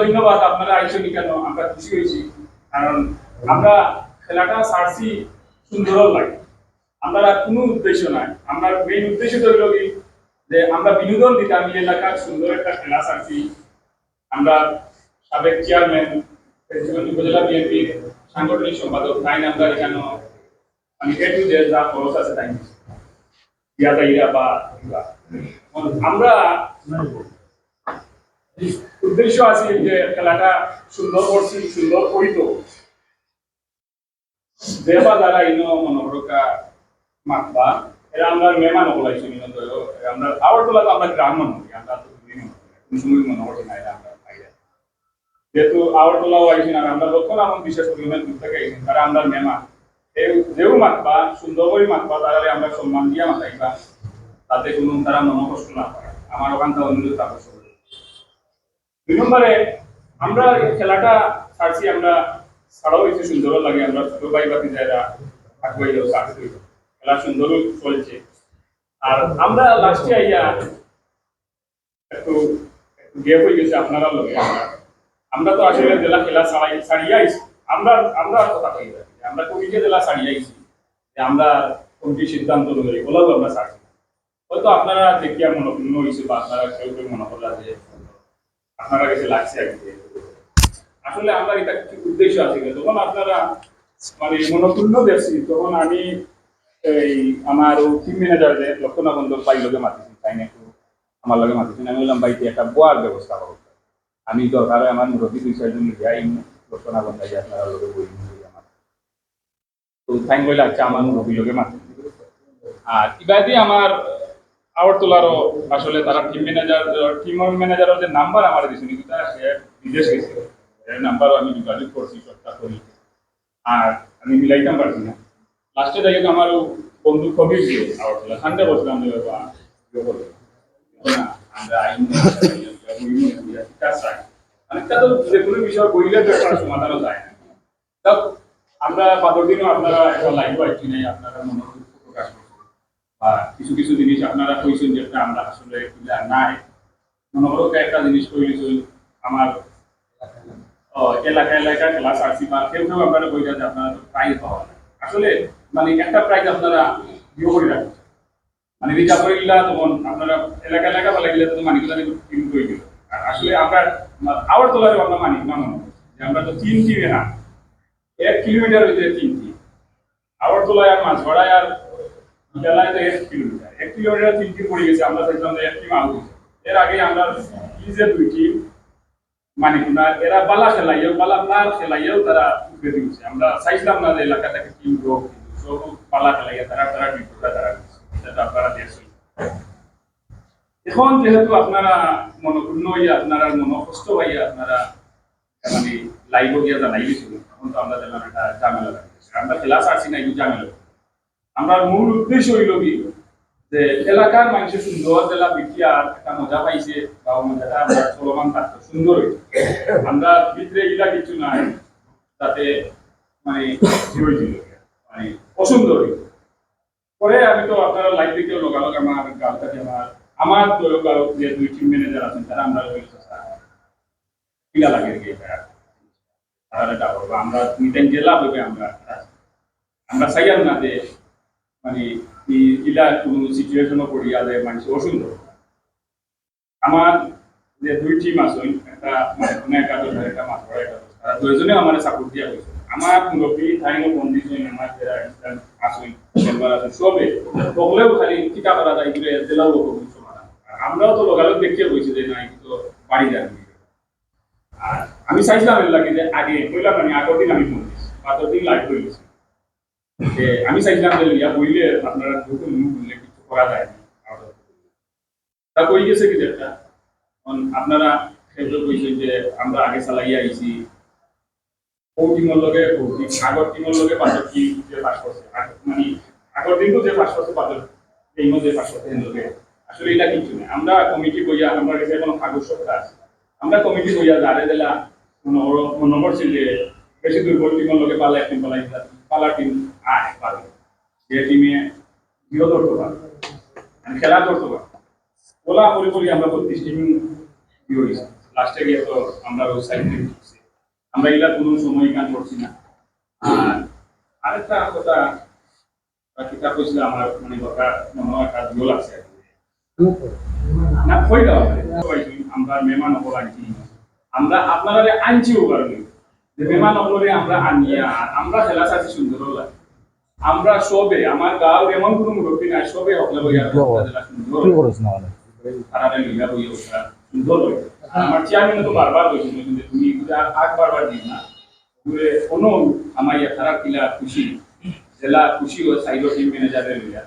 ধন্যবাদ আপনারা আইসেনি কেন আমরা খুশি হয়েছি কারণ আমরা খেলাটা ছাড়ছি সুন্দর লাগে আমরা কোনো উদ্দেশ্য নাই আমরা মেইন উদ্দেশ্য তো হইল কি, যে আমরা বিনোদন দিতাম এই এলাকার সুন্দর একটা খেলা ছাড়ছি আমরা সাবেক চেয়ারম্যান উপজেলা বিএনপির সাংগঠনিক সম্পাদক তাই আমরা এখানে আমি এ টু যা খরচ আছে তাই দিছি। ইয়াতা ইরা বা। আমরা উদ্দেশ্য আছে যে খেলাটা সুন্দর করছি, সুন্দর করিত। দেবা দ্বারা ইনো মনোহরকা মাতবা। এরা আমরা মেহমান ওলাইছি ইনো আমরা আবার তোলা আমরা গ্রাম মানুষ আমরা তো সময় মনোহর না এরা আমরা যেহেতু আবার তোলাও আইছি না আমরা লক্ষ্য নাম বিশেষ পরিমাণ দূর থেকে আইছি তারা আমরা এই যেও মাতবা, সুন্দর করে মাতবা, তাহলে আমরা সম্মান দিয়া মাতাইবা। তাতে কোনো তারা মনোকষ্ট না করে। আমার ওখান থেকে অনুরোধ তাপস দুই নম্বরে, আমরা খেলাটা ছাড়ছি, আমরা ছাড়াও হয়েছে সুন্দর লাগে। আমরা ছোট ভাই বাতি যারা আগুয়াই যাও ছাড়ছি খেলা সুন্দর চলছে। আর আমরা লাস্টে আইয়া একটু একটু গেপ হয়ে গেছে আপনারা লগে। আমরা তো আসলে জেলা খেলা ছাড়াই, ছাড়িয়ে আইছি। আমরা আমরা কথা কই আমরা কমিটি জেলা ছাড়িয়ে আইছি। যে আমরা কমিটির সিদ্ধান্ত অনুযায়ী ওলাও আমরা ছাড়ছি। হয়তো আপনারা দেখিয়া মনোপূর্ণ হয়েছে বা আপনারা কেউ কেউ মনে করলা যে আপনারা কাছে লাগছে আর কি। আসলে আমার এটা কি উদ্দেশ্য আছে যে আপনারা মানে দেখছি, তখন আমি এই আমার টিম ম্যানেজার যে লক্ষণা বন্ধু ভাই লোকে মাতিছি, তাই না একটু আমার আমি বললাম, ভাই একটা বোয়ার ব্যবস্থা করো। আমি দরকার আমার মুরব্বী দুই চারজন যাই, লক্ষণা বন্ধু যাই, আপনারা লোকে বই আমার। তো তাই বলে আচ্ছা আমার মুরব্বী লোকে মাতিছি। আর আমার আওয়ার তোলারও আসলে তারা টিম ম্যানেজার টিম যে নাম্বার আমার দিয়েছে কিন্তু তারা সে বিদেশ গেছে। এর নাম্বারও আমি যোগাযোগ করছি চেষ্টা করি। আর আমি মিলাইতাম পারছি না। লাস্টে আমার বন্ধু কবির দিয়ে আওয়ার তোলা সানডে বসলাম যে বাবা আমরা অনেকটা তো যে কোনো বিষয় বইলে তো সমাধানও যায় না। আমরা বাদর দিনও আপনারা লাইভ আপনারা করছেন কিছু কিছু জিনিস আপনারা কইছেন যেটা আমরা আসলে নাই। মনে করো একটা জিনিস কইলেছেন, আমার এলাকা এলাকা ক্লাস আসছি বা কেউ কেউ আপনারা কইরা যে আপনারা প্রাইজ পাওয়া আসলে মানে একটা প্রাইজ আপনারা বিয়ে করে রাখছেন মানে রিজার্ভ করে গেলা তখন আপনারা এলাকা এলাকা ভালো গেলে তো মানিক টিম করে গেল আর আসলে আমরা আওয়ার তোলারে আমরা মানিক না মনে যে আমরা তো তিন টিমে না। এক কিলোমিটার ভিতরে তিন টিম আওয়ার তোলায় আর মাছ ভরায় আর এর আগে আমরা কি মানে খেলাইও তারা উঠে তারা এখন যেহেতু আপনারা মনপূর্ণ হইয়া, আপনারা মনকষ্ট হইয়া আপনারা মানে লাইভ গিয়া জানাই গেছিল তখন তো আমরা দেখলাম একটা ঝামেলা আমরা খেলা ছাড়ছি না একটু ঝামেলা। আমরা মূল উদ্দেশ্য হইল কি? যে এলাকার মানুষের সুন্দর জেলা বিকিয়া একটা মজা পাইছে, বা মজাটা আমরা চলমান থাকতো, সুন্দর হইছে আমরা ভিতরে এগুলা কিছু নাই, তাতে মানে মানে অসুন্দর পরে আমি তো আপনারা লাইভ দেখেও লোকালক আমার গালটাকে আমার আমার লোকালক যে দুই টিম ম্যানেজার আছেন, তারা আমরা বলছি কিলা লাগে এটা আমরা মিটেন জেলা হবে আমরা। আমরা চাইয়াম না যে মানে ইলা কোনো সিচুয়েশনও অসুন্দর আমার যে দুই টিম আছে মানে মাছ ধরা তারা আমার সাপোর্ট দিয়া হয়েছে আমার আমার যারা আসুন মেম্বার সবে খালি টিকা করা যায় ঘুরে জেলাও লোক সমাধান আমরাও তো লোকালোক দেখিয়ে বলছি যে না তো বাড়ি আমি চাইছিলাম এর লাগে যে আগে, কইলাম আমি আগের দিন আমি বলছি আগের দিন লাইভ করেছি যে আমি চাইছিলাম যে ইয়া বইলে আপনারা মুখ বললে কিছু করা যায়। তা কই গেছে কি আপনারা যে আমরা আগে চালাইয়া আইছি লগে লগে টিম যে মানে যে লগে আসলে এটা কিছু আমরা কমিটি কইয়া আমরা কাছে কোনো আছে। আমরা কমিটি কইয়া যারে দিলা মনে করছি যে বেশি দুর্বল লগে পালাই পালা টিম যে টিমে জিরো ধরতে খেলা করি আমরা বত্রিশ টিম লাস্টে গিয়ে তো আমরা আমরা এগুলা কোনো সময় গান করছি না। আর আরেকটা কথা কিতাব কইছিল আমার মানে কথা মনে লাগছে না কই। কইছি, আমরা মেহমান হব আনছি আমরা আপনারা আনছিও কারণে হবলে আমরা আনিয়া আমরা খেলা সাথে সুন্দর আমরা সবে আমার গাঁও এমন কোনো মুরব্বী নাই সবে বইয়া সুন্দর আমার চেয়ারম্যান তো বারবার বলছিল যে তুমি আগ বারবার দিন না। ঘুরে কোনো আমার ইয়া খারাপ কিলা খুশি জেলা খুশি ও সাইড টিম ম্যানেজারের লইয়া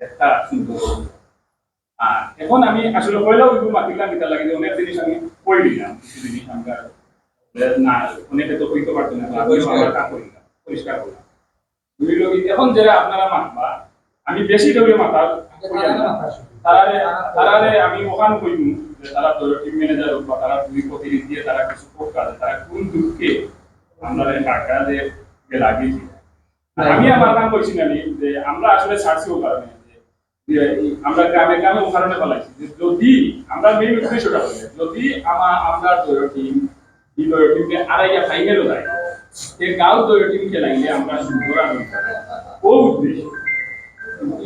একটা সুন্দর আর এখন আমি আসলে ওই মাতিলাম এটা লাগে অনেক জিনিস আমি কই দিলাম কিছু জিনিস আমরা না, অনেকে তো পারতো না পরিষ্কার করলাম দুই এখন যারা আপনারা আমি বেশি ধরে মাথা তারারে তারারে আমি ওখান যে তারা টিম ম্যানেজার বা তারা দুই প্রতিনিধি, তারা কিছু তারা কোন দুঃখে আমরা টাকা লাগিয়েছি। আমি আমার কাম কইছি না যে আমরা আসলে ছাড়ছি ও কারণে আমরা গ্রামে গ্রামে কারণে বলাইছি, যে যদি আমরা মেইন উদ্দেশ্যটা যদি আমার আমরা দৈর টিম এই দৈর টিমকে আড়াইয়া ফাইনালও যায়। এই গাঁও দৈর টিম খেলাইলে আমরা সুন্দর আনন্দ ও উদ্দেশ্য।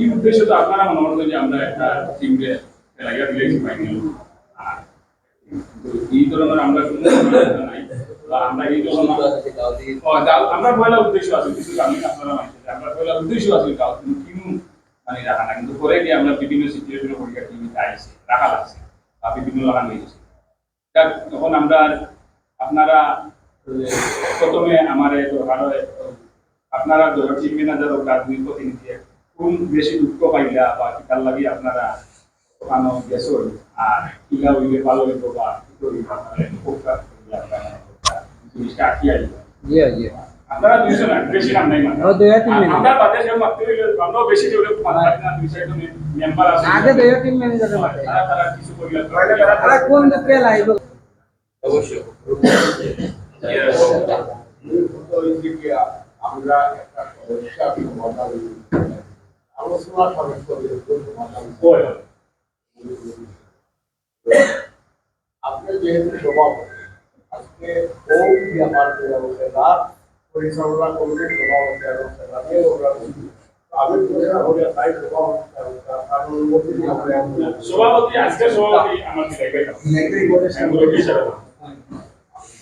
এই উদ্দেশ্য তো আপনারা মনে করেন যে আমরা একটা টিমকে খেলাইয়া দিলেছি ফাইনাল আর এই ধরনের আমরা কোনো নাই। আমরা এই ধরনের আমরা পয়লা উদ্দেশ্য আছে কিছু আমি আপনারা মানছে আমরা পয়লা উদ্দেশ্য আছে কাউ কিন্তু মানে রাখা না কিন্তু পরে গিয়ে আমরা বিভিন্ন সিচুয়েশনে পরীক্ষা টিভিতে আইছি রাখা লাগছে বা বিভিন্ন লাগান হয়েছে যাক, তখন আমরা আপনারা এ, প্রথমে আমার এই দরকার হয়, আপনারা ধরো টিম ম্যানেজার ও কাজ দুই প্রতিনিধি কোন বেশি দুঃখ পাইলা বা কিতার লাগি আপনারা ওখানে গেছো আর কিলা হইলে ভালো হইব বা কি করিব আপনারা? উপকার করিলে আপনারা জিনিসটা আটকিয়ে আইব জি জি। আপনারা দুইজন না, বেশি নাম নাই মানে। ও, দুই আর তিন মিনিট। আমরা বাদে যে মাত্র হইলে আমরাও বেশি দেউলে মাত্রা না দুই চারজন মেম্বার আছে। আগে দুই টিম ম্যানেজারের মাঠে তারা তারা কিছু করিলে তারা কোন দিকে লাইব আমরা একটা সমস্যা সমাধান আলোচনা সমাধান আপনি যেহেতু সভাপতি আজকে ওই ব্যাপার ব্যবস্থা পরিচালনা করবে সভাপতি ব্যবস্থা ওরা আমি তাই সভাপতি ব্যবস্থা অনুমতি সভাপতি আজকে সভাপতি আমার দিলাই ভাই হ্যাঁ, মুরব্বী হিসাবে।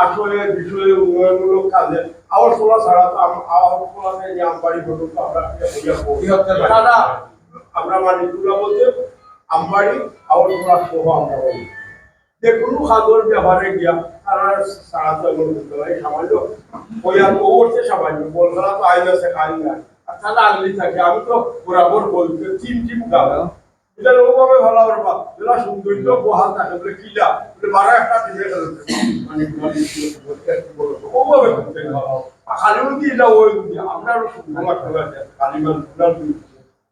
আসলে বিষয়ে উন্নয়নমূলক কাজে আওয়াজ ছাড়া তো আম- আওয়াজ যে আমবাড়ি পর্যন্ত আমরা তারা আমরা মানে বলতে আমবাড়ি আওয়াজ সহ আমরা বলি। যে কোনো ব্যবহারে গিয়া তারা সাহায্য করতে হয় সামান্য ওইয়া তো ওরছে সামান্য বলখানা তো আইন আছে খাই না আর তারা আগলি থাকে আমি তো বরাবর বলতে চিম চিম গাও এটা ওভাবে ভালো যেটা বহাল থাকে বলে কিলা বলে, বারো একটা মানে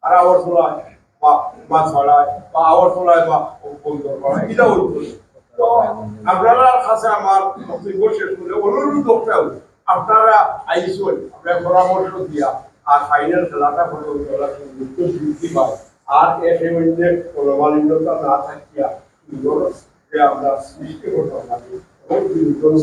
আর তোলায় বা মাছ ছড়ায়, বা তোলায় বা তো আপনারা কাছে আমার বক্তব্য অনুরোধ করতে হবে। আপনারা আইসুন আপনার পরামর্শ দিয়া, আর ফাইনাল খেলাটা হলো খেলা বৃদ্ধি পায় আর এর মধ্যে মনোমালিন্যতা না থাকিয়া আমরা সৃষ্টি করতে পারি এবং